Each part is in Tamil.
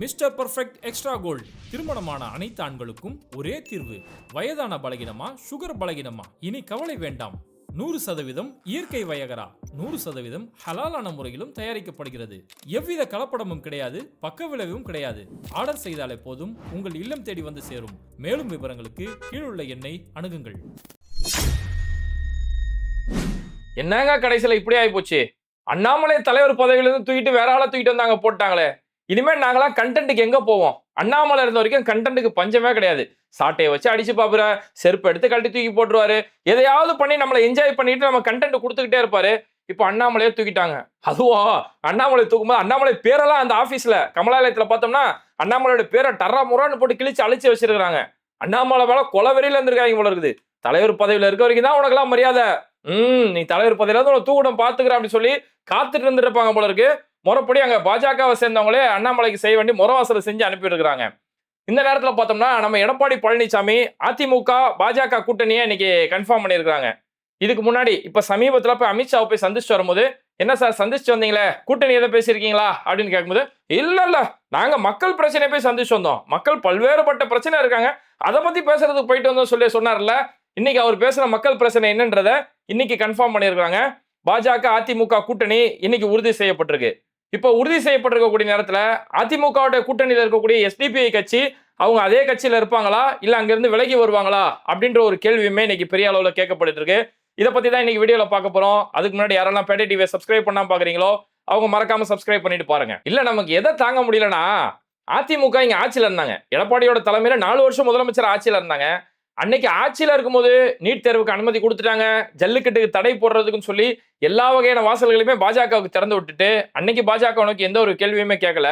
Mister perfect extra gold. திருமணமான அனைத்து ஆண்களுக்கும் ஒரே தீர்வு. வயதான பலகினமா சுகர் பலகினமா? இனி கவலை வேண்டாம். நூறு சதவீதம் இயற்கை வயகரா. நூறு சதவீதம் ஹலாலான முறையிலும் தயாரிக்கப்படுகிறது. எவ்வித கலப்படமும் கிடையாது பக்க விளைவும் கிடையாது. ஆர்டர் செய்தாலே போதும் உங்கள் இல்லம் தேடி வந்து சேரும். மேலும் விவரங்களுக்கு கீழுள்ள எண்ணை அணுகுங்கள். என்னங்க கடைசியில் இப்படி ஆகி போச்சு? அண்ணாமலை தலைவர் பதவியிலிருந்து தூக்கிட்டு வேற ஆளை தூக்கிட்டு வந்தாங்க போட்டாங்களே இனிமேல் நாங்களாம் கண்டென்ட்டுக்கு எங்கே போவோம்? அண்ணாமலை இருந்த வரைக்கும் கண்டென்ட்டுக்கு பஞ்சமே கிடையாது. சாட்டையை வச்சு அடிச்சு பாப்புற செருப்பு எடுத்து கழட்டி தூக்கி போட்டுருவாரு. எதையாவது பண்ணி நம்மளை என்ஜாய் பண்ணிட்டு நம்ம கண்டென்ட் கொடுத்துக்கிட்டே இருப்பாரு. இப்போ அண்ணாமலையே தூக்கிட்டாங்க. அதுவும் அண்ணாமலை தூக்கும்போது அண்ணாமலை பேரெல்லாம் அந்த ஆஃபீஸில் கமலாலயத்தில் பார்த்தோம்னா அண்ணாமலையோட பேரை டர்ரா முறான்னு போட்டு கிழிச்சு அழிச்சு வச்சிருக்கிறாங்க. அண்ணாமலை மேலே கொலவெறியில் இருந்திருக்காங்க போல இருக்குது. தலைவர் பதவியில் இருக்க வரைக்கும் தான் உனக்கெல்லாம் மரியாதை. ம் நீ தலைவர் பதவியில தான் உனக்கு தூக்கிடம் பாத்துக்கிற அப்படின்னு சொல்லி காத்துட்டு இருந்துருப்பாங்க போல இருக்கு. முறைப்படி அங்கே பாஜகவை சேர்ந்தவங்களே அண்ணாமலைக்கு செய்ய வேண்டி முறவாசலை செஞ்சு அனுப்பியிருக்கிறாங்க. இந்த நேரத்தில் பார்த்தோம்னா நம்ம எடப்பாடி பழனிசாமி அதிமுக பாஜக கூட்டணியை இன்னைக்கு கன்ஃபார்ம் பண்ணியிருக்கிறாங்க. இதுக்கு முன்னாடி இப்போ சமீபத்தில் போய் அமித்ஷாவை போய் சந்திச்சு வரும்போது என்ன சார் சந்திச்சு வந்தீங்களே? கூட்டணி எதை பேசியிருக்கீங்களா? அப்படின்னு கேட்கும்போது இல்லை இல்லை. நாங்கள் மக்கள் பிரச்சனையை போய் சந்திச்சு வந்தோம். மக்கள் பல்வேறுபட்ட பிரச்சனை இருக்காங்க. அதை பற்றி பேசுறதுக்கு போயிட்டு வந்தோம் சொல்லி சொன்னார்ல. இன்னைக்கு அவர் பேசுகிற மக்கள் பிரச்சனை என்னன்றதை இன்னைக்கு கன்ஃபார்ம் பண்ணியிருக்காங்க பாஜக அதிமுக கூட்டணி இன்னைக்கு உறுதி செய்யப்பட்டிருக்கு. இப்போ உறுதி செய்யப்பட்டிருக்கக்கூடிய நேரத்தில் அதிமுகவோட கூட்டணியில் இருக்கக்கூடிய எஸ்டிபிஐ கட்சி அவங்க அதே கட்சியில் இருப்பாங்களா? இல்லை அங்கேருந்து விலகி வருவாங்களா? அப்படின்ற ஒரு கேள்வியுமே இன்னைக்கு பெரிய அளவில் கேட்கப்பட்டு இருக்கு இதை பற்றி தான் இன்னைக்கு வீடியோவில் பார்க்க போகிறோம் அதுக்கு முன்னாடி யாரெல்லாம் பேட்டை டிவியை சப்ஸ்கிரைப் பண்ணாமல் பார்க்குறீங்களோ அவங்க மறக்காம சப்ஸ்கிரைப் பண்ணிட்டு பாருங்க. இல்லை நமக்கு எதை தாங்க முடியலனா அதிமுக இங்கே ஆட்சியில் இருந்தாங்க. எடப்பாடியோட தலைமையில் நாலு வருஷம் முதலமைச்சர் ஆட்சியில் இருந்தாங்க. அன்னைக்கு ஆட்சியில் இருக்கும்போது நீட் தேர்வுக்கு அனுமதி கொடுத்துட்டாங்க. ஜல்லிக்கட்டுக்கு தடை போடுறதுக்குன்னு சொல்லி எல்லா வகையான வாசல்களையுமே பாஜகவுக்கு திறந்து விட்டுட்டு அன்னைக்கு பாஜக நோக்கி எந்த ஒரு கேள்வியுமே கேட்கல.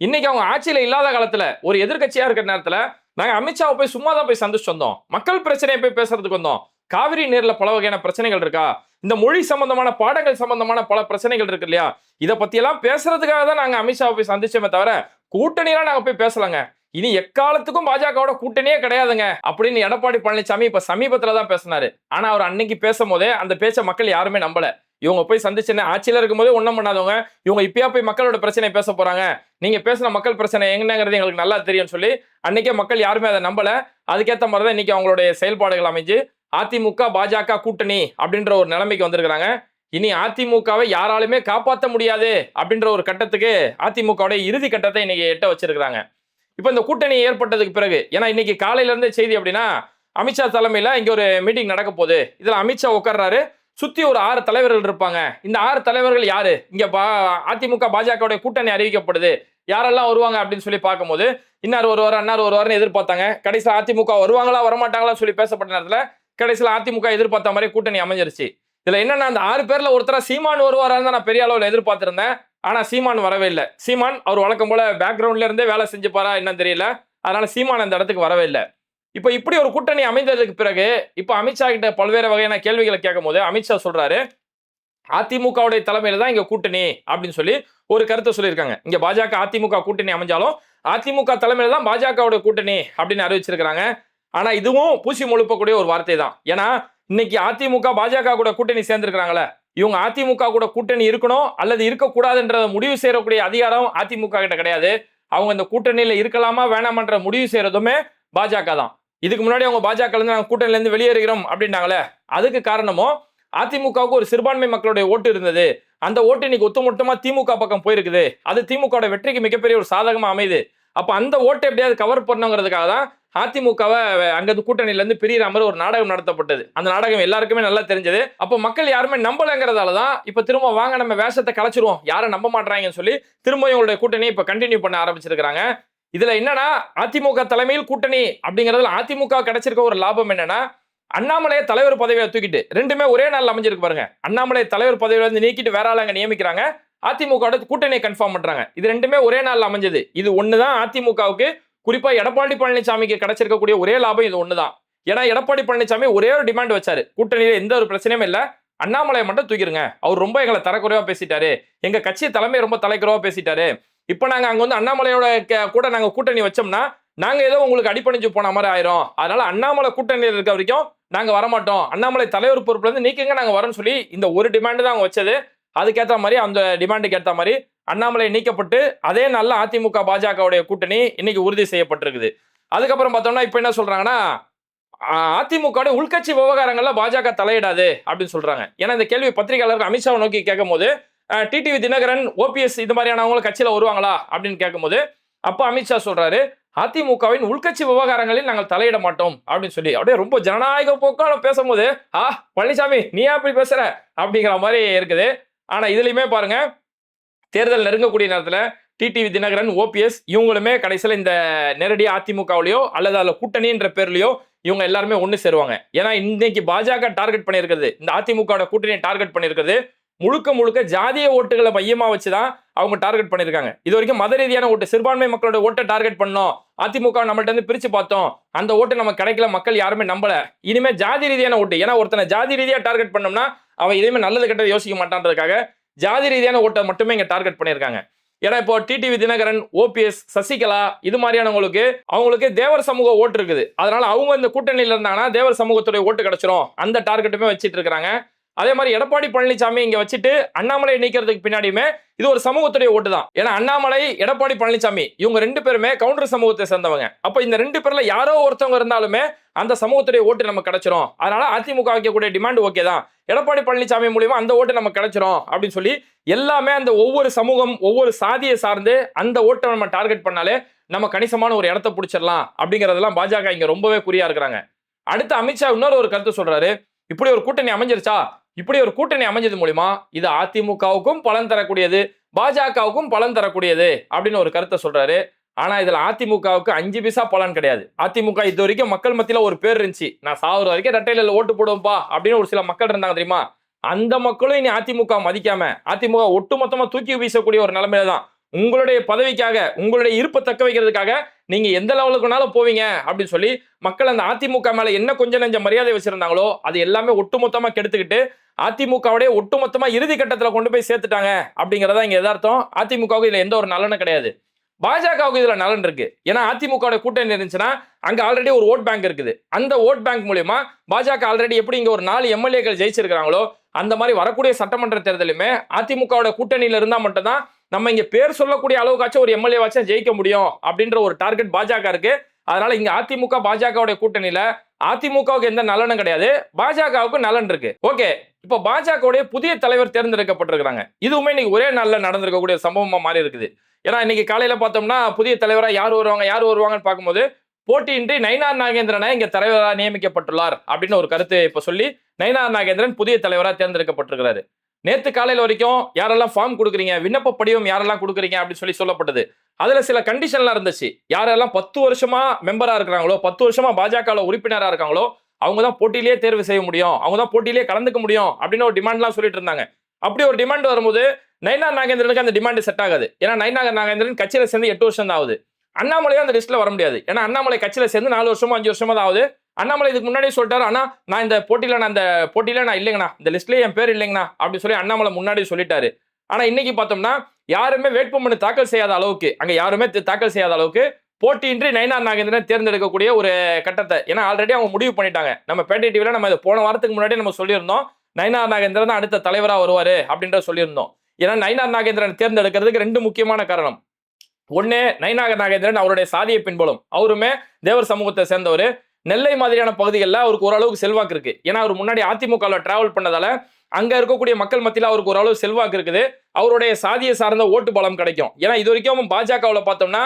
இன்னைக்கு அவங்க ஆட்சியில இல்லாத காலத்துல ஒரு எதிர்க்கட்சியா இருக்கிற நேரத்துல நாங்க அமித்ஷாவை போய் சும்மா தான் போய் சந்திச்சு வந்தோம். மக்கள் பிரச்சனையை போய் பேசுறதுக்கு வந்தோம். காவிரி நீர்ல பல வகையான பிரச்சனைகள் இருக்கா? இந்த மொழி சம்பந்தமான பாடங்கள் சம்பந்தமான பல பிரச்சனைகள் இருக்கு இல்லையா? இதை பத்தி எல்லாம் பேசுறதுக்காக தான் நாங்க அமித்ஷாவை போய் சந்திச்சோமே தவிர கூட்டணியெல்லாம் நாங்க போய் பேசலாங்க. இனி எக்காலத்துக்கும் பாஜகவோட கூட்டணியே கிடையாதுங்க. அப்படின்னு எடப்பாடி பழனிசாமி இப்ப சமீபத்துல தான் பேசினாரு. ஆனா அவர் அன்னைக்கு பேசும் போதே அந்த பேச்ச மக்கள் யாருமே நம்பல. இவங்க போய் சந்திச்சுன்னு ஆட்சியில இருக்கும்போது ஒன்றும் பண்ணாதவங்க. இவங்க இப்பயா போய் மக்களோட பிரச்சனை பேச போறாங்க. நீங்க பேசின மக்கள் பிரச்சனை என்னங்கிறது எங்களுக்கு நல்லா தெரியும்னு சொல்லி அன்னைக்கே மக்கள் யாருமே அதை நம்பல. அதுக்கேற்ற மாதிரி தான் இன்னைக்கு அவங்களுடைய செயல்பாடுகள் அமைஞ்சு அதிமுக பாஜக கூட்டணி அப்படின்ற ஒரு நிலைமைக்கு வந்திருக்கிறாங்க. இனி அதிமுகவை யாராலுமே காப்பாற்ற முடியாது அப்படின்ற ஒரு கட்டத்துக்கு அதிமுகவுடைய இறுதி கட்டத்தை இன்னைக்கு எட்ட வச்சிருக்கிறாங்க. இப்போ இந்த கூட்டணி ஏற்பட்டதுக்கு பிறகு ஏன்னா இன்னைக்கு காலையிலேருந்தே செய்தி அப்படின்னா அமித்ஷா தலைமையில் இங்கே ஒரு மீட்டிங் நடக்க போகுது. இதில் அமித்ஷா உட்கார்றாரு. சுற்றி ஒரு ஆறு தலைவர்கள் இருப்பாங்க. இந்த ஆறு தலைவர்கள் யாரு? இங்கே பா அதிமுக பாஜகவுடைய கூட்டணி அறிவிக்கப்படுது. யாரெல்லாம் வருவாங்க அப்படின்னு சொல்லி பார்க்கும்போது இன்னார் ஒருவர் அன்னார் ஒருவர்னு எதிர்பார்த்தாங்க. கடைசியில் அதிமுக வருவாங்களா வரமாட்டாங்களா சொல்லி பேசப்பட்ட நேரத்தில் கடைசியில் அதிமுக எதிர்பார்த்த மாதிரி கூட்டணி அமைஞ்சிருச்சு. இதில் என்னென்னா அந்த ஆறு பேரில் ஒருத்தராக சீமான் வருவாரான்னு தான் நான் பெரிய அளவில் எதிர்பார்த்துருந்தேன். ஆனால் சீமான் வரவே இல்லை. சீமான் அவர் வழக்கம் போல் பேக்ரவுண்ட்ல இருந்தே வேலை செஞ்சுப்பாரா என்னன்னு தெரியல. அதனால சீமான் அந்த இடத்துக்கு வரவே இல்லை. இப்போ இப்படி ஒரு கூட்டணி அமைந்ததுக்கு பிறகு இப்போ அமித்ஷா கிட்ட பல்வேறு வகையான கேள்விகளை கேட்கும் போது அமித்ஷா சொல்றாரு அதிமுகவுடைய தலைமையில தான் இங்க கூட்டணி அப்படின்னு சொல்லி ஒரு கருத்தை சொல்லியிருக்காங்க. இங்க பாஜக அதிமுக கூட்டணி அமைஞ்சாலும் அதிமுக தலைமையில தான் பாஜகவுடைய கூட்டணி அப்படின்னு அறிவிச்சிருக்கிறாங்க. ஆனா இதுவும் பூசி முழுப்பக்கூடிய ஒரு வார்த்தை தான். ஏன்னா இன்னைக்கு அதிமுக பாஜக கூட கூட்டணி சேர்ந்திருக்கிறாங்களே இவங்க அதிமுக கூட கூட்டணி இருக்கணும் அல்லது இருக்கக்கூடாதுன்றத முடிவு செய்யக்கூடிய அதிகாரம் அதிமுக கிட்ட கிடையாது. அவங்க இந்த கூட்டணியில இருக்கலாமா வேணாமன்ற முடிவு செய்யறதுமே பாஜக தான். இதுக்கு முன்னாடி அவங்க பாஜக இருந்து நாங்கள் கூட்டணியில இருந்து வெளியேறுகிறோம் அப்படின்னாங்களே அதுக்கு காரணமும் அதிமுகவுக்கு ஒரு சிறுபான்மை மக்களுடைய ஓட்டு இருந்தது. அந்த ஓட்டு இன்னைக்கு ஒட்டுமொத்தமா திமுக பக்கம் போயிருக்குது. அது திமுகவோட வெற்றிக்கு மிகப்பெரிய ஒரு சாதகமா அமையுது. அப்ப அந்த ஓட்டை எப்படியாவது கவர் பண்ணணுங்கிறதுக்காக தான் அதிமுகவை அங்கிருந்து கூட்டணியிலேருந்து பிரியிற மாதிரி ஒரு நாடகம் நடத்தப்பட்டது. அந்த நாடகம் எல்லாருக்குமே நல்லா தெரிஞ்சது. அப்போ மக்கள் யாருமே நம்பலைங்கிறதால தான் இப்போ திரும்ப வாங்க நம்ம வேஷத்தை கலைச்சிருவோம். யாரும் நம்ப மாட்டாங்கன்னு சொல்லி திரும்ப இவங்களுடைய கூட்டணியை இப்போ கண்டினியூ பண்ண ஆரம்பிச்சிருக்கிறாங்க. இதுல என்னன்னா அதிமுக தலைமையில் கூட்டணி அப்படிங்கிறதுல அதிமுக கிடைச்சிருக்க ஒரு லாபம் என்னன்னா அண்ணாமலையை தலைவர் பதவியை தூக்கிட்டு ரெண்டுமே ஒரே நாள் அமைஞ்சிருக்கு பாருங்க. அண்ணாமலை தலைவர் பதவியில இருந்து நீக்கிட்டு வேற ஆளுங்க நியமிக்கிறாங்க. அதிமுக கூட்டணியை கன்ஃபார்ம் பண்றாங்க. இது ரெண்டுமே ஒரே நாள் அமைஞ்சது. இது ஒண்ணுதான் அதிமுகவுக்கு குறிப்பா எடப்பாடி பழனிசாமிக்கு கிடைச்சிருக்கக்கூடிய ஒரே லாபம் இது ஒண்ணுதான். ஏன்னா எடப்பாடி பழனிசாமி ஒரே ஒரு டிமாண்ட் வச்சாரு. கூட்டணியில எந்த ஒரு பிரச்சனையும் இல்ல. அண்ணாமலையை மட்டும் தூக்கிருங்க. அவர் ரொம்ப எங்களை தரக்குறைவா பேசிட்டாரு. எங்க கட்சி தலைமை ரொம்ப தலைக்குறைவா பேசிட்டாரு. இப்போ நாங்க அங்க வந்து அண்ணாமலையோட கூட நாங்க கூட்டணி வச்சோம்னா நாங்க ஏதோ உங்களுக்கு அடிப்பணிஞ்சு போன மாதிரி ஆயிரும். அதனால அண்ணாமலை கூட்டணியில் இருக்க வரைக்கும் நாங்க வரமாட்டோம். அண்ணாமலை தலைவர் பொறுப்புல இருந்து நாங்கள் நாங்க வரோம்னு சொல்லி இந்த ஒரு டிமாண்ட் தான் அவங்க வச்சது. அதுக்கேற்ற மாதிரி அந்த டிமாண்டுக்கு ஏற்ற மாதிரி அண்ணாமலை நீக்கப்பட்டு அதே நல்ல அதிமுக பாஜகவுடைய கூட்டணி இன்னைக்கு உறுதி செய்யப்பட்டிருக்குது. அதுக்கப்புறம் பார்த்தோம்னா இப்போ என்ன சொல்றாங்கன்னா அதிமுக உள்கட்சி விவகாரங்கள்ல பாஜக தலையிடாது அப்படின்னு சொல்றாங்க. ஏன்னா இந்த கேள்வி பத்திரிகையாளர்கள் அமித்ஷாவை நோக்கி கேட்கும்போது டிடிவி தினகரன் ஓபிஎஸ் இது மாதிரியானவங்களும் கட்சியில் வருவாங்களா அப்படின்னு கேட்கும்போது அப்போ அமித்ஷா சொல்றாரு அதிமுகவின் உள்கட்சி விவகாரங்களில் நாங்கள் தலையிட மாட்டோம் அப்படின்னு சொல்லி. அப்படியே ரொம்ப ஜனநாயக போக்கான பேசும்போது ஆ பழனிசாமி நீ ஏன் அப்படி பேசுற? அப்படிங்கிற மாதிரி இருக்குது. ஆனா இதுலயுமே பாருங்க தேர்தல் நெருங்கக்கூடிய நேரத்தில் டிடிவி தினகரன் ஓபிஎஸ் இவங்களுமே கடைசியில் இந்த நேரடி அதிமுகவிலையோ அல்லது அதில் கூட்டணின்ற பேர்லையோ இவங்க எல்லாருமே ஒன்று சேருவாங்க. ஏன்னா இன்னைக்கு பாஜக டார்கெட் பண்ணியிருக்கிறது இந்த அதிமுகவோட கூட்டணியை டார்கெட் பண்ணியிருக்கிறது முழுக்க முழுக்க ஜாதிய ஓட்டுகளை மையமாக வச்சு தான் அவங்க டார்கெட் பண்ணியிருக்காங்க. இது வரைக்கும் மத ரீதியான ஓட்டு சிறுபான்மை மக்களோட ஓட்டை டார்கெட் பண்ணோம். அதிமுக நம்மள்ட்ட இருந்து பிரித்து பார்த்தோம். அந்த ஓட்டு நம்ம கிடைக்கல மக்கள் யாருமே நம்பல. இனிமேல் ஜாதி ரீதியான ஓட்டு ஏன்னா ஒருத்தனை ஜாதி ரீதியாக டார்கெட் பண்ணோம்னா அவன் எதுவுமே நல்லது கெட்டது யோசிக்க மாட்டான்றதுக்காக ஜாதி ரீதியான ஓட்டை மட்டுமே இங்கே டார்கெட் பண்ணியிருக்காங்க. ஏன்னா இப்போ டிடிவி தினகரன் ஓபிஎஸ் சசிகலா இது மாதிரியானவங்களுக்கு அவங்களுக்கு தேவர் சமூக ஓட்டு இருக்குது. அதனால அவங்க இந்த கூட்டணியில் இருந்தாங்கன்னா தேவர் சமூகத்துடைய ஓட்டு கிடைச்சிரும். அந்த டார்கெட்டுமே வச்சுட்டு இருக்கிறாங்க. அதே மாதிரி எடப்பாடி பழனிசாமி இங்க வச்சுட்டு அண்ணாமலை நீக்கிறதுக்கு பின்னாடியுமே இது ஒரு சமூகத்துடைய ஓட்டு தான் ஏன்னா அண்ணாமலை எடப்பாடி பழனிசாமி இவங்க ரெண்டு பேருமே கவுண்டர் சமூகத்தை சேர்ந்தவங்க. அப்ப இந்த ரெண்டு பேர்ல யாரோ ஒருத்தவங்க இருந்தாலுமே அந்த சமூகத்துடைய ஓட்டு நமக்கு கிடைச்சிரும். அதனால அதிமுக வைக்கக்கூடிய டிமாண்ட் ஓகே தான். எடப்பாடி பழனிசாமி மூலியமா அந்த ஓட்டு நமக்கு கிடைச்சிரும் அப்படின்னு சொல்லி எல்லாமே அந்த ஒவ்வொரு சமூகம் ஒவ்வொரு சாதியை சார்ந்து அந்த ஓட்டை நம்ம டார்கெட் பண்ணாலே நம்ம கணிசமான ஒரு இடத்த பிடிச்சிடலாம் அப்படிங்கறதெல்லாம் பாஜக இங்க ரொம்பவே குறியா இருக்கிறாங்க. அடுத்து அமித்ஷா இன்னொரு ஒரு கருத்து சொல்றாரு. இப்படி ஒரு கூட்டணி அமைஞ்சிருச்சா? இப்படி ஒரு கூட்டணி அமைஞ்சது மூலிமா இது அதிமுகவுக்கும் பலன் தரக்கூடியது பாஜகவுக்கும் பலன் தரக்கூடியது அப்படின்னு ஒரு கருத்தை சொல்றாரு. ஆனா இதுல அதிமுகவுக்கு அஞ்சு பைசா பலன் கிடையாது. அதிமுக இது வரைக்கும் மக்கள் மத்தியில ஒரு பேர் இருந்துச்சு. நான் சாகுற வரைக்கும் ரெட்டையில ஓட்டு போடுவோம்ப்பா அப்படின்னு ஒரு சில மக்கள் இருந்தாங்க தெரியுமா? அந்த மக்களும் இனி அதிமுக மதிக்காம அதிமுக ஒட்டுமொத்தமா தூக்கி வீசக்கூடிய ஒரு நிலைமையில தான் உங்களுடைய பதவிக்காக உங்களுடைய இருப்பை தக்க வைக்கிறதுக்காக நீங்க எந்த லெவலுக்கு வேணாலும் போவீங்க அப்படின்னு சொல்லி மக்கள் அந்த அதிமுக மேல என்ன கொஞ்சம் நெஞ்ச மரியாதை வச்சிருந்தாங்களோ அது எல்லாமே ஒட்டுமொத்தமா கெடுத்துக்கிட்டு அதிமுகவுடைய ஒட்டுமொத்தமா இறுதி கட்டத்துல கொண்டு போய் சேர்த்துட்டாங்க அப்படிங்கிறதா இங்க எதார்த்தம் அதிமுகவுக்கு இதுல எந்த ஒரு நலனும் கிடையாது. பாஜகவுக்கு இதுல நலன் இருக்கு. ஏன்னா அதிமுக கூட்டணி இருந்துச்சுன்னா அங்க ஆல்ரெடி ஒரு ஓட் பேங்க் இருக்குது. அந்த ஓட் பேங்க் மூலியமா பாஜக ஆல்ரெடி எப்படி இங்க ஒரு நாலு எம்எல்ஏக்கள் ஜெயிச்சிருக்கிறாங்களோ அந்த மாதிரி வரக்கூடிய சட்டமன்ற தேர்தலுமே அதிமுகவோட கூட்டணியில இருந்தா மட்டும்தான் நம்ம இங்க பேர் சொல்லக்கூடிய அளவுக்காச்சும் ஒரு எம்எல்ஏ வாச்சும் ஜெயிக்க முடியும் அப்படின்ற ஒரு டார்கெட் பாஜக இருக்கு. அதனால இங்க அதிமுக பாஜகவுடைய கூட்டணியில அதிமுகவுக்கு எந்த நலனும் கிடையாது. பாஜகவுக்கு நலன் இருக்கு. ஓகே. இப்போ பாஜகவுடைய புதிய தலைவர் தேர்ந்தெடுக்கப்பட்டிருக்கிறாங்க. இதுவுமே இன்னைக்கு ஒரே நாளில் நடந்திருக்கக்கூடிய சம்பவமா மாறி இருக்குது. ஏன்னா இன்னைக்கு காலையில பார்த்தோம்னா புதிய தலைவரா யார் வருவாங்க யார் வருவாங்கன்னு பார்க்கும்போது போட்டியின்றி நயினார் நாகேந்திரனை இங்க தலைவராக நியமிக்கப்பட்டுள்ளார் அப்படின்னு ஒரு கருத்து இப்ப சொல்லி நயினார் நாகேந்திரன் புதிய தலைவராக தேர்ந்தெடுக்கப்பட்டிருக்கிறாரு. நேத்து காலையில வரைக்கும் யாரெல்லாம் ஃபார்ம் கொடுக்குறீங்க விண்ணப்ப படிவம் யாரெல்லாம் கொடுக்குறீங்க அப்படின்னு சொல்லி சொல்லப்பட்டது. அதுல சில கண்டிஷன்லாம் இருந்துச்சு. யாரெல்லாம் பத்து வருஷமா மெம்பரா இருக்கிறாங்களோ பத்து வருஷமா பாஜகவில் உறுப்பினரா இருக்காங்களோ அவங்க தான் போட்டியிலேயே தேர்வு செய்ய முடியும். அவங்க தான் போட்டியிலேயே கலந்துக்க முடியும் அப்படின்னு ஒரு டிமாண்ட்லாம் சொல்லிட்டு இருந்தாங்க. அப்படி ஒரு டிமாண்ட் வரும்போது நைனா நாகேந்திரனுக்கு அந்த டிமாண்ட் செட் ஆகாது. ஏன்னா நைனா நாகேந்திரன் கட்சியில சேர்ந்து எட்டு வருஷம் தான் ஆகுது. அண்ணாமலையும் அந்த லிஸ்ட்ல வர முடியாது. ஏன்னா அண்ணாமலை கட்சியில சேர்ந்து நாலு வருஷமோ அஞ்சு வருஷமா தான் ஆகுது. அண்ணாமலை இதுக்கு முன்னாடியே சொல்லிட்டாரு ஆனால் நான் இந்த போட்டியில நான் இந்த போட்டியில நான் இல்லைங்கண்ணா. இந்த லிஸ்ட்லேயே என் பேர் இல்லைங்கண்ணா. அப்படின்னு சொல்லி அண்ணாமலை முன்னாடி சொல்லிட்டாரு. ஆனா இன்னைக்கு பார்த்தோம்னா யாருமே வேட்புமனு தாக்கல் செய்யாத அளவுக்கு அங்க யாருமே தாக்கல் செய்யாத அளவுக்கு போட்டியின்றி நயனார் நாகேந்திரன் தேர்ந்தெடுக்கக்கூடிய ஒரு கட்டத்தை ஏன்னா ஆல்ரெடி அவங்க முடிவு பண்ணிட்டாங்க. நம்ம பேட்டை டிவில நம்ம இதை போன வாரத்துக்கு முன்னாடி நம்ம சொல்லியிருந்தோம் நயனார் நாகேந்திரன் தான் அடுத்த தலைவரா வருவாரு அப்படின்ற சொல்லியிருந்தோம். ஏன்னா நயனார் நாகேந்திரன் தேர்ந்தெடுக்கிறதுக்கு ரெண்டு முக்கியமான காரணம். ஒண்ணு நயனாக நாகேந்திரன் அவருடைய சாதியை பின்புலம். அவருமே தேவர் சமூகத்தை சேர்ந்தவர். நெல்லை மாதிரியான பகுதிகளில் அவருக்கு ஓரளவுக்கு செல்வாக்கு இருக்குது ஏன்னா அவர் முன்னாடி அதிமுகவில் டிராவல் பண்ணதால அங்கே இருக்கக்கூடிய மக்கள் மத்தியில் அவருக்கு ஓரளவு செல்வாக்கு இருக்குது. அவருடைய சாதியை சார்ந்த ஓட்டு பலம் கிடைக்கும். ஏன்னா இது வரைக்கும் பாஜகவில் பார்த்தோம்னா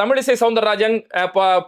தமிழிசை சவுந்தரராஜன்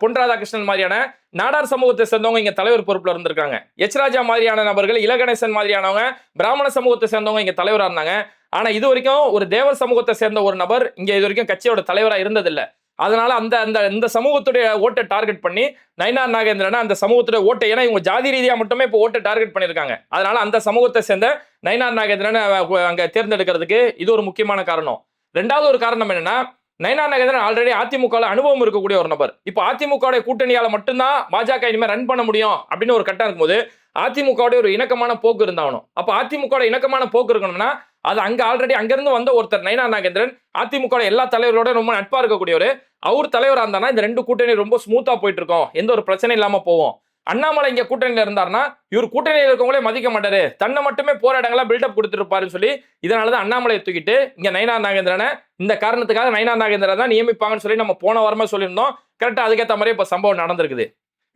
பொன் ராதாகிருஷ்ணன் மாதிரியான நாடார் சமூகத்தை சேர்ந்தவங்க இங்கே தலைவர் பொறுப்பில் இருந்திருக்காங்க. எச் ராஜா மாதிரியான நபர்கள் இலகணேசன் மாதிரியானவங்க பிராமண சமூகத்தை சேர்ந்தவங்க இங்கே தலைவராக இருந்தாங்க. ஆனால் இது வரைக்கும் ஒரு தேவர் சமூகத்தை சேர்ந்த ஒரு நபர் இங்கே இது வரைக்கும் கட்சியோட தலைவராக இருந்ததில்லை. அதனால அந்த அந்த இந்த சமூகத்துடைய ஓட்டை டார்கெட் பண்ணி நயனார் நாகேந்திரனா அந்த சமூகத்துடைய ஓட்டை ஏன்னா இவங்க ஜாதி ரீதியாக மட்டுமே இப்போ ஓட்டை டார்கெட் பண்ணியிருக்காங்க. அதனால அந்த சமூகத்தை சேர்ந்த நயனார் நாகேந்திரனை அங்கே தேர்ந்தெடுக்கிறதுக்கு இது ஒரு முக்கியமான காரணம். ரெண்டாவது ஒரு காரணம் என்னன்னா நயினார் நாகேந்திரன் ஆல்ரெடி அதிமுகவில் அனுபவம் இருக்கக்கூடிய ஒரு நபர். இப்போ அதிமுக கூட்டணியால் மட்டும்தான் பாஜக இனிமேல் ரன் பண்ண முடியும் அப்படின்னு ஒரு கட்டம் இருக்கும்போது அதிமுகவுடைய ஒரு இணக்கமான போக்கு இருந்தாகணும். அப்போ அதிமுக இணக்கமான போக்கு இருக்கணும்னா அது அங்க ஆல்ரெடி அங்கிருந்து வந்த ஒருத்தர் நயனா நாகேந்திரன் அதிமுக எல்லா தலைவரோட ரொம்ப நட்பா இருக்கக்கூடியவர். அவர் தலைவராக இருந்தானா இந்த ரெண்டு கூட்டணி ரொம்ப ஸ்மூத்தா போயிட்டு இருக்கோம் எந்த ஒரு பிரச்சனை இல்லாம போவோம் அண்ணாமலை இங்க கூட்டணியில இருந்தாருன்னா இவர் கூட்டணியில் இருக்கவங்களே மதிக்க மாட்டாரு. தன்னை மட்டுமே போற பில்டப் கொடுத்துருப்பாருன்னு சொல்லி இதனாலதான் அண்ணாமலையை தூக்கிட்டு இங்க நயனா நாகேந்திரனை இந்த காரணத்துக்காக நயனா நாகேந்திரன் தான் நியமிப்பாங்கன்னு சொல்லி நம்ம போன வாரமா சொல்லியிருந்தோம். கரெக்டா அதுக்கேற்ற மாதிரி இப்ப சம்பவம் நடந்திருக்குது.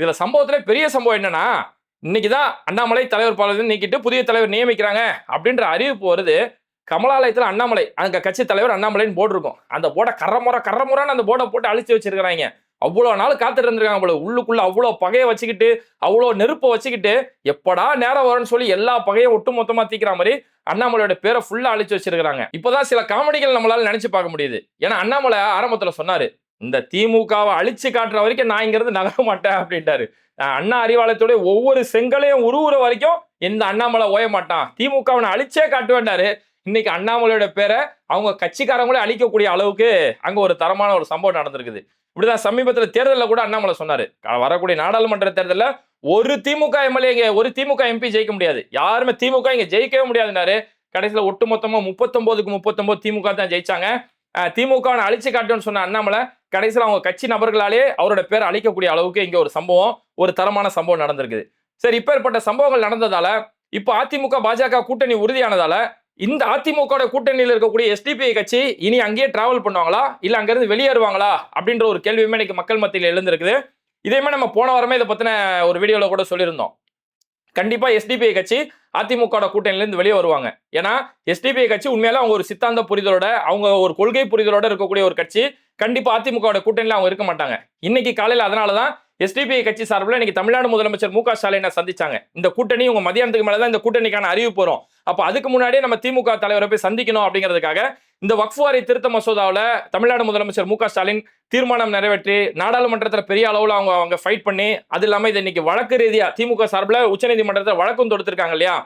இதுல சம்பவத்துல பெரிய சம்பவம் என்னன்னா இன்னைக்கு தான் அண்ணாமலை தலைவர் பதவி நீக்கிட்டு புதிய தலைவர் நியமிக்கிறாங்க அப்படின்ற அறிவிப்பு வருது. கமலாலயத்தில் அண்ணாமலை அங்கே கட்சி தலைவர் அண்ணாமலைன்னு போர்டு இருக்கும். அந்த போர்டை கரமுறை கரமுறைன்னு அந்த போர்டை போட்டு அழிச்சு வச்சிருக்கிறாங்க. அவ்வளோ நாள் காத்துட்டு இருந்திருக்காங்க போல. உள்ளுக்குள்ள அவ்வளோ பகையை வச்சுக்கிட்டு அவ்வளோ நெருப்பை வச்சுக்கிட்டு எப்படா நேரம் வரும்னு சொல்லி எல்லா பகையும் ஒட்டு மொத்தமாக தீக்கிற மாதிரி அண்ணாமலையோட பேரை ஃபுல்லாக அழிச்சு வச்சிருக்கிறாங்க. இப்போதான் சில காமெடிகள் நம்மளால நினைச்சு பார்க்க முடியுது. ஏன்னா அண்ணாமலை ஆரம்பத்தில் சொன்னாரு இந்த திமுகவை அழிச்சு காட்டுற வரைக்கும் நான் இங்கிருந்து நகர மாட்டேன் அப்படின்ட்டாரு. அண்ணா அறிவாலயத்துடைய ஒவ்வொரு செங்கலையும் உருவுற வரைக்கும் இந்த அண்ணாமலை ஓய மாட்டான். திமுகவை அழிச்சே காட்டுவேன்டாரு. இன்னைக்கு அண்ணாமலையோட பேரை அவங்க கட்சிக்காரங்களே அழிக்கக்கூடிய அளவுக்கு அங்க ஒரு தரமான ஒரு சம்பவம் நடந்திருக்குது. இப்படிதான் சமீபத்துல தேர்தலில் கூட அண்ணாமலை சொன்னாரு. வரக்கூடிய நாடாளுமன்ற தேர்தலில் ஒரு திமுக எம்எல்ஏ இங்க ஒரு திமுக எம்பி ஜெயிக்க முடியாது. யாருமே திமுக இங்க ஜெயிக்கவே முடியாதுனாரு கடைசியில் ஒட்டு மொத்தமா முப்பத்தொன்பதுக்கு முப்பத்தொன்பது திமுக தான் ஜெயிச்சாங்க. அஹ் அழிச்சு காட்டுன்னு சொன்ன அண்ணாமலை கடைசியில் அவங்க கட்சி நபர்களாலே அவரோட பேர் அழிக்கக்கூடிய அளவுக்கு இங்கே ஒரு சம்பவம் ஒரு தரமான சம்பவம் நடந்திருக்குது. சரி இப்பேற்பட்ட சம்பவங்கள் நடந்ததால இப்போ அதிமுக பாஜக கூட்டணி உறுதியானதால இந்த அதிமுக கூட்டணியில் இருக்கக்கூடிய எஸ்டிபிஐ கட்சி இனி அங்கேயே டிராவல் பண்ணுவாங்களா? இல்லை அங்கேருந்து வெளியேறுவாங்களா? அப்படின்ற ஒரு கேள்வியுமே இன்னைக்கு மக்கள் மத்தியில் எழுந்திருக்குது. இதேமே நம்ம போன வாரமே இதை பற்றின ஒரு வீடியோவில் கூட சொல்லியிருந்தோம். கண்டிப்பா எஸ்டிபிஐ கட்சி அதிமுக கூட்டணியிலேருந்து வெளியே வருவாங்க. ஏன்னா எஸ்டிபிஐ கட்சி உண்மையால அவங்க ஒரு சித்தாந்த புரிதலோட அவங்க ஒரு கொள்கை புரிதலோட இருக்கக்கூடிய ஒரு கட்சி. கண்டிப்பா அதிமுக கூட்டணியில அவங்க இருக்க மாட்டாங்க. இன்னைக்கு காலையில அதனாலதான் எஸ்டிபிஐ கட்சி சார்பில் இன்னைக்கு தமிழ்நாடு முதலமைச்சர் மு க ஸ்டாலினை சந்திச்சாங்க. இந்த கூட்டணி உங்க மதியானத்துக்கு மேலே தான் இந்த கூட்டணிக்கான அறிவிப்பு வரும் அப்போ அதுக்கு முன்னாடியே நம்ம திமுக தலைவரை போய் சந்திக்கணும் அப்படிங்கிறதுக்காக இந்த வக்ஃப் திருத்த மசோதாவில் தமிழ்நாடு முதலமைச்சர் மு க ஸ்டாலின் தீர்மானம் நிறைவேற்றி நாடாளுமன்றத்தில் பெரிய அளவில் அவங்க அவங்க ஃபைட் பண்ணி அது இல்லாமல் இது இன்னைக்கு வழக்கு ரீதியாக திமுக சார்பில் உச்சநீதிமன்றத்தில் வழக்கும் தொடுத்திருக்காங்க இல்லையா?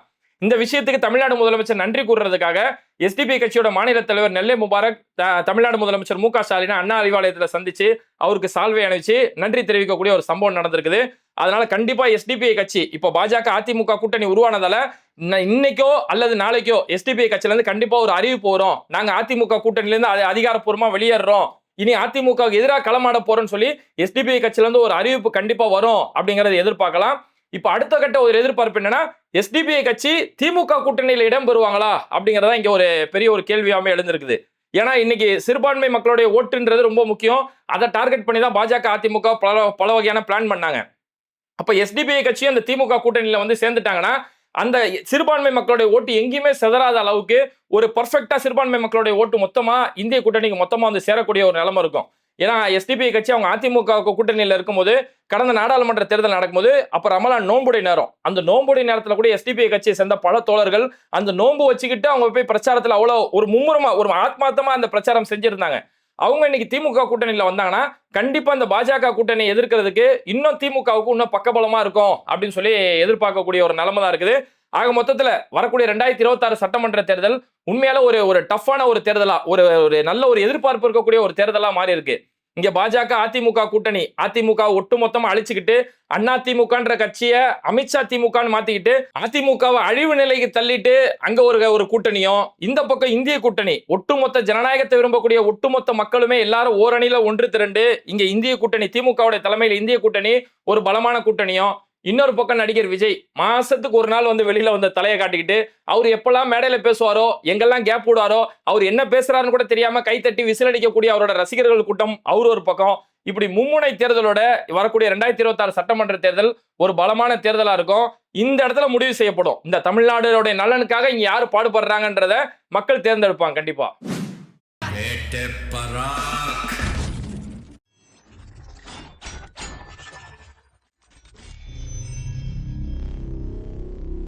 இந்த விஷயத்துக்கு தமிழ்நாடு முதலமைச்சர் நன்றி கூறுறதுக்காக எஸ்டிபி கட்சியோட மாநில தலைவர் நெல்லை முபாரக் த- தமிழ்நாடு முதலமைச்சர் மு க ஸ்டாலினை அண்ணா அறிவாலயத்தில் சந்திச்சு அவருக்கு சால்வை அணிவிச்சு நன்றி தெரிவிக்கக்கூடிய ஒரு சம்பவம் நடந்திருக்குது. அதனால கண்டிப்பா எஸ்டிபிஐ கட்சி இப்போ பாஜக அதிமுக கூட்டணி உருவானதால இன்ன- இன்னைக்கோ அல்லது நாளைக்கோ எஸ்டிபிஐ கட்சியில இருந்து கண்டிப்பா ஒரு அறிவிப்பு வரும். நாங்க அதிமுக கூட்டணிலேருந்து அது அதிகாரப்பூர்வமா வெளியேறோம் இனி அதிமுக எதிராக களமாட போறோம்னு சொல்லி எஸ்டிபிஐ கட்சியில இருந்து ஒரு அறிவிப்பு கண்டிப்பா வரும் அப்படிங்கறத எதிர்பார்க்கலாம். இப்போ அடுத்த கட்ட ஒரு எதிர்பார்ப்பு என்னன்னா எஸ்டிபிஐ கட்சி திமுக கூட்டணியில் இடம் பெறுவாங்களா? அப்படிங்கறதா இங்க ஒரு பெரிய ஒரு கேள்வியாம எழுந்திருக்குது. ஏன்னா இன்னைக்கு சிறுபான்மை மக்களுடைய ஓட்டுன்றது ரொம்ப முக்கியம். அதை டார்கெட் பண்ணி தான் பாஜக அதிமுக பல பல வகையான பிளான் பண்ணாங்க. அப்ப எஸ்டிபிஐ கட்சியும் அந்த திமுக கூட்டணியில வந்து சேர்ந்துட்டாங்கன்னா அந்த சிறுபான்மை மக்களுடைய ஓட்டு எங்கேயுமே செதறாத அளவுக்கு ஒரு பர்ஃபெக்டா சிறுபான்மை மக்களுடைய ஓட்டு மொத்தமா இந்திய கூட்டணிக்கு மொத்தமா வந்து சேரக்கூடிய ஒரு நிலைமை இருக்கும். ஏன்னா எஸ்டிபிஐ கட்சி அவங்க அதிமுக கூட்டணியில் இருக்கும்போது கடந்த நாடாளுமன்ற தேர்தல் நடக்கும்போது அப்போ ரமலான் நோம்புடைய நேரம். அந்த நோன்புடை நேரத்தில் கூட எஸ்டிபிஐ கட்சியை சேர்ந்த பல தோழர்கள் அந்த நோன்பு வச்சுக்கிட்டு அவங்க போய் பிரச்சாரத்தில் அவ்வளோ ஒரு மும்முரமாக ஒரு ஆத்மார்த்தமாக அந்த பிரச்சாரம் செஞ்சுருந்தாங்க. அவங்க இன்னைக்கு திமுக கூட்டணியில் வந்தாங்கன்னா கண்டிப்பாக அந்த பாஜக கூட்டணி எதிர்க்கிறதுக்கு இன்னும் திமுகவுக்கு இன்னும் பக்கபலமாக இருக்கும் அப்படின்னு சொல்லி எதிர்பார்க்கக்கூடிய ஒரு நிலைமை தான் இருக்குது. ஆக மொத்தத்தில் வரக்கூடிய ரெண்டாயிரத்தி இருபத்தாறு சட்டமன்ற தேர்தல் உண்மையால ஒரு ஒரு டஃப்பான ஒரு தேர்தலா ஒரு ஒரு நல்ல ஒரு எதிர்பார்ப்பு இருக்கக்கூடிய ஒரு தேர்தலா மாறி இருக்கு. இங்க பாஜக அதிமுக கூட்டணி அதிமுக ஒட்டுமொத்தமா அழிச்சுக்கிட்டு அண்ணா திமுகன்ற கட்சியை அமித்ஷா திமுகன்னு மாத்திக்கிட்டு அதிமுகவை அழிவு நிலைக்கு தள்ளிட்டு அங்க ஒரு ஒரு கூட்டணியும் இந்த பக்கம் இந்திய கூட்டணி ஒட்டுமொத்த ஜனநாயகத்தை விரும்பக்கூடிய ஒட்டுமொத்த மக்களுமே எல்லாரும் ஓரணியில ஒன்று திரண்டு இங்க இந்திய கூட்டணி திமுகவுடைய தலைமையில் இந்திய கூட்டணி ஒரு பலமான கூட்டணியும் இன்னொரு பக்கம் நடிகர் விஜய் மாசத்துக்கு ஒரு நாள் வந்து வெளியில வந்த தலையை காட்டிக்கிட்டு அவர் எப்பெல்லாம் மேடையில பேசுவாரோ எங்கெல்லாம் கேப் விடுவாரோ அவர் என்ன பேசுறாருன்னு கூட தெரியாம கைத்தட்டி விசிலடிக்கக்கூடிய அவரோட ரசிகர்கள் கூட்டம் அவர் ஒரு பக்கம். இப்படி மும்முனை தேர்தலோட வரக்கூடிய ரெண்டாயிரத்தி இருபத்தாறு சட்டமன்ற தேர்தல் ஒரு பலமான தேர்தலா இருக்கும். இந்த இடத்துல முடிவு செய்யப்படும். இந்த தமிழ்நாடுடைய நலனுக்காக இங்க யாரு பாடுபடுறாங்கன்றத மக்கள் தேர்ந்தெடுப்பாங்க கண்டிப்பா.